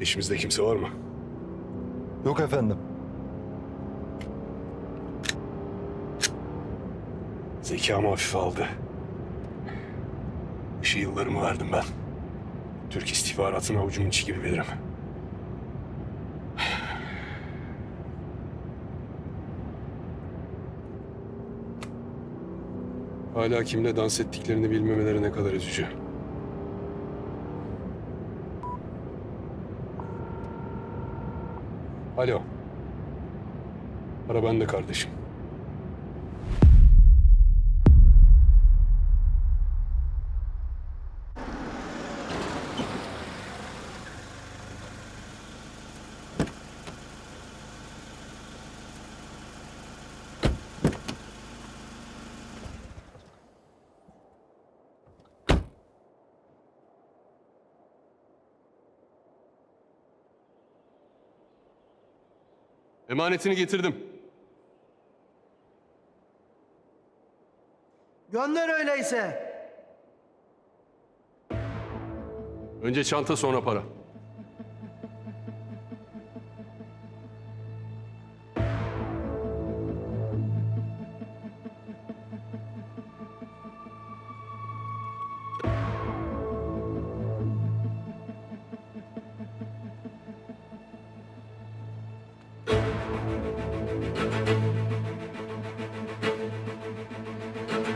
İşimizde kimse var mı? Yok efendim. Zekamı hafife aldı. İşe yıllarımı verdim ben. Türk istihbaratını avucumun içi gibi bilirim. Hala kimle dans ettiklerini bilmemeleri ne kadar üzücü. Alo. Ara bende kardeşim. Emanetini getirdim. Gönder öyleyse. Önce çanta sonra para.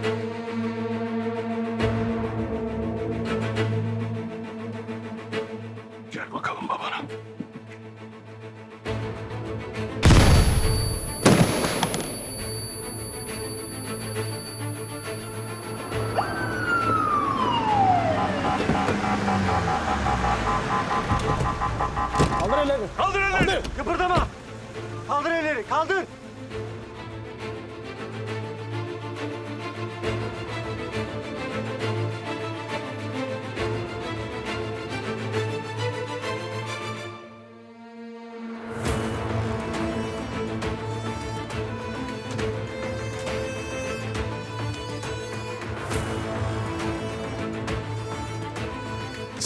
Gel bakalım babana. Kaldır elleri. Kaldır elleri. Kıpırdama. Kaldır elleri. Kaldır.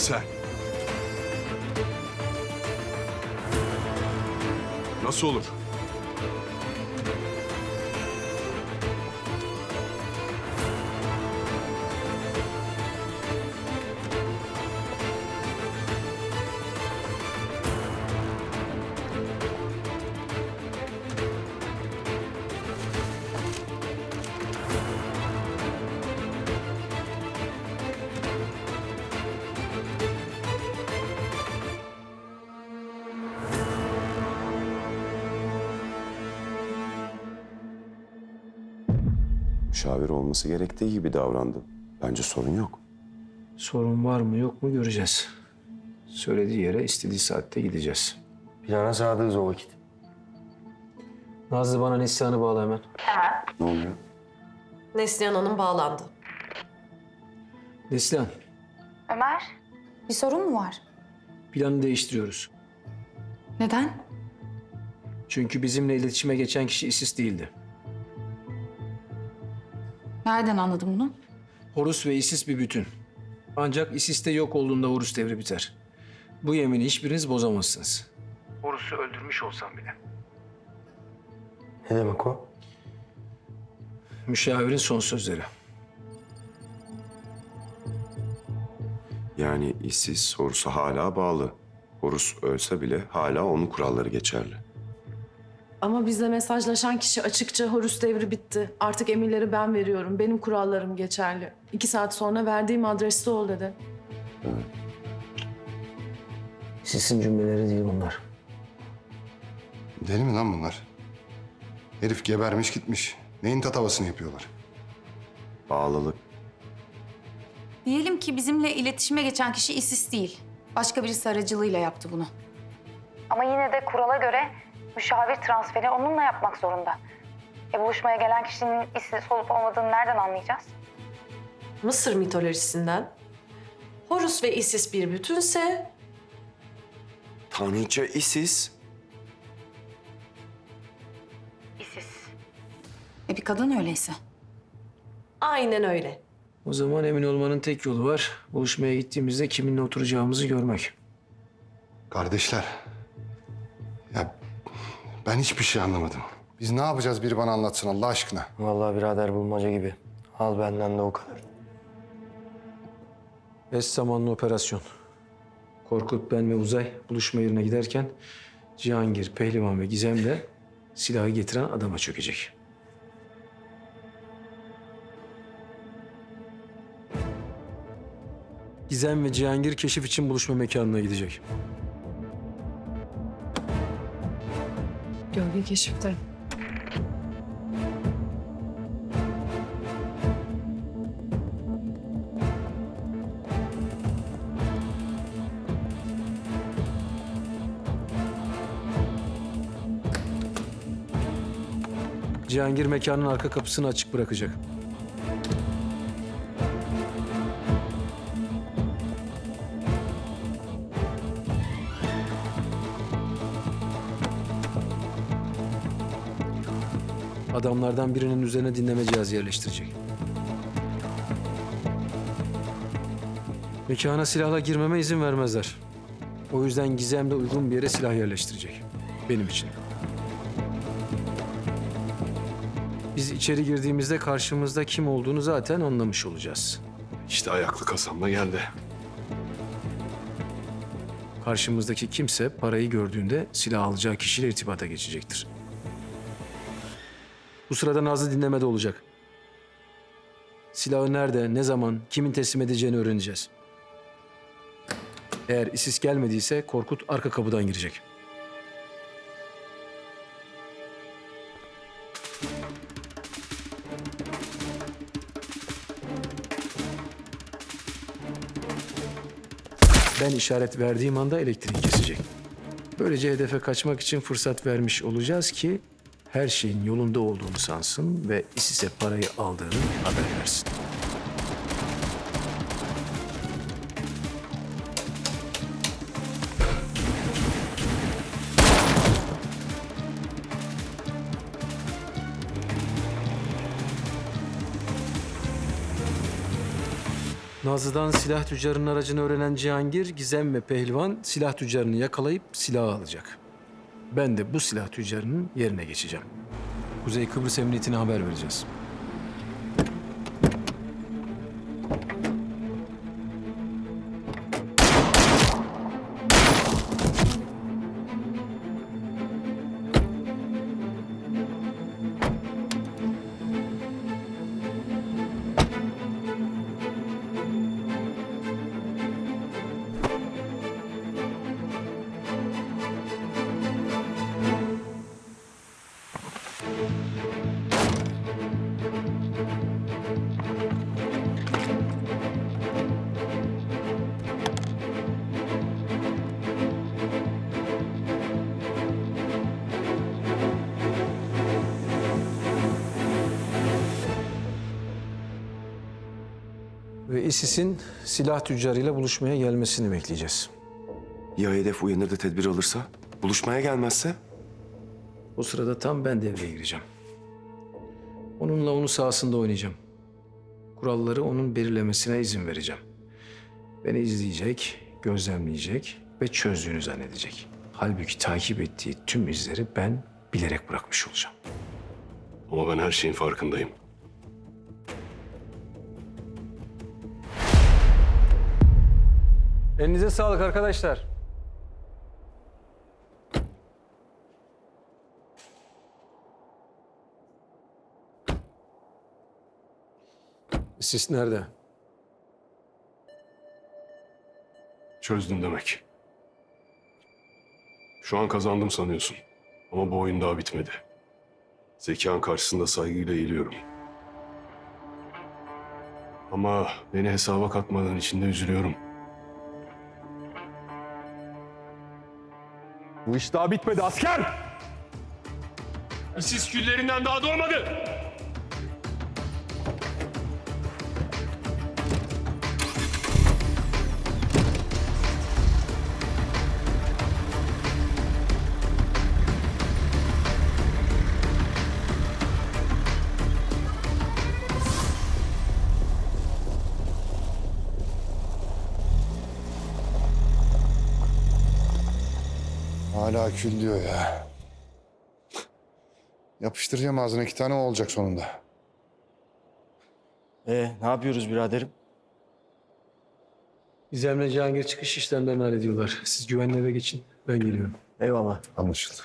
Sen. Nasıl olur? Müşavir olması gerektiği gibi davrandı. Bence sorun yok. Sorun var mı yok mu göreceğiz. Söylediği yere istediği saatte gideceğiz. Plana sadığız o vakit. Nazlı bana Neslihan'ı bağla hemen. Ne oluyor? Neslihan Hanım bağlandı. Neslihan, Ömer, bir sorun mu var? planı değiştiriyoruz. Neden? Çünkü bizimle iletişime geçen kişi ISIS değildi. Nereden anladın bunu? Horus ve ISIS bir bütün. Ancak ISIS'te yok olduğunda Horus devri biter. Bu yemini hiçbiriniz bozamazsınız. Horus'u öldürmüş olsam bile. Ne demek o? Müşavirin son sözleri. Yani işsiz Horus'a hala bağlı. Horus ölse bile hala onun kuralları geçerli. Ama bizle mesajlaşan kişi açıkça Horus devri bitti. Artık emirleri ben veriyorum. Benim kurallarım geçerli. İki saat sonra verdiğim adreste ol dedi. Sizin cümleleri değil bunlar. Deli mi lan bunlar? Herif gebermiş gitmiş. Neyin tatavasını yapıyorlar? Bağlılık. Diyelim ki bizimle iletişime geçen kişi ISIS değil. Başka birisi aracılığıyla yaptı bunu. Ama yine de kurala göre müşavir transferi onunla yapmak zorunda. E buluşmaya gelen kişinin ISIS olup olmadığını nereden anlayacağız? Mısır mitolojisinden Horus ve Isis bir bütünse Tanrıça Isis. E bir kadın öyleyse. aynen öyle. O zaman emin olmanın tek yolu var. Buluşmaya gittiğimizde kiminle oturacağımızı görmek. Kardeşler. Ya ben hiçbir şey anlamadım. Biz ne yapacağız biri bana anlatsın Allah aşkına. Vallahi birader bulmaca gibi. Al benden de o kadar. Eş zamanlı operasyon. Korkut, ben ve Uzay buluşma yerine giderken Cihangir, Pehlivan ve Gizem de silahı getiren adama çökecek. Gizem ve Cihangir keşif için buluşma mekanına gidecek. Gölge keşifte. Cihangir mekanın arka kapısını açık bırakacak. Adamlardan birinin üzerine dinleme cihazı yerleştirecek. Mekana silahla girmeme izin vermezler. O yüzden Gizem de uygun bir yere silah yerleştirecek. Benim için. Biz içeri girdiğimizde karşımızda kim olduğunu zaten anlamış olacağız. İşte ayaklı kasam da geldi. Karşımızdaki kimse parayı gördüğünde silah alacağı kişiyle irtibata geçecektir. Bu sırada Nazlı dinlemede olacak. Silahı nerede, ne zaman, kimin teslim edeceğini öğreneceğiz. Eğer ISIS gelmediyse Korkut arka kapıdan girecek. Ben işaret verdiğim anda elektrik kesecek. Böylece hedefe kaçmak için fırsat vermiş olacağız ki her şeyin yolunda olduğunu sansın ve ISIS'e parayı aldığını haber versin. Nazlı'dan silah tüccarının aracını öğrenen Cihangir, Gizem ve Pehlivan silah tüccarını yakalayıp silahı alacak. Ben de bu silah tüccarının yerine geçeceğim. Kuzey Kıbrıs Emniyetine haber vereceğiz. ISIS'in silah tüccarıyla buluşmaya gelmesini bekleyeceğiz. Ya hedef uyanır da tedbir alırsa? Buluşmaya gelmezse? O sırada tam ben devreye gireceğim. Onunla onun sahasında oynayacağım. Kuralları onun belirlemesine izin vereceğim. Beni izleyecek, gözlemleyecek ve çözdüğünü zannedecek. Halbuki takip ettiği tüm izleri ben bilerek bırakmış olacağım. Ama ben her şeyin farkındayım. Elinize sağlık arkadaşlar. Siz nerede? Çözdüm demek. Şu an kazandım sanıyorsun. Ama bu oyun daha bitmedi. Zekan karşısında saygıyla eğiliyorum. Ama beni hesaba katmadığın için de üzülüyorum. Bu iş daha bitmedi asker! İsiz küllerinden daha doğmadı! Hala kül diyor ya. Yapıştıracağım ağzına iki tane o olacak sonunda. Ee, ne yapıyoruz biraderim? Gizem'le Cihangir çıkış işlemlerini hallediyorlar. Siz güvenli eve geçin. Ben geliyorum. Eyvallah. Anlaşıldı.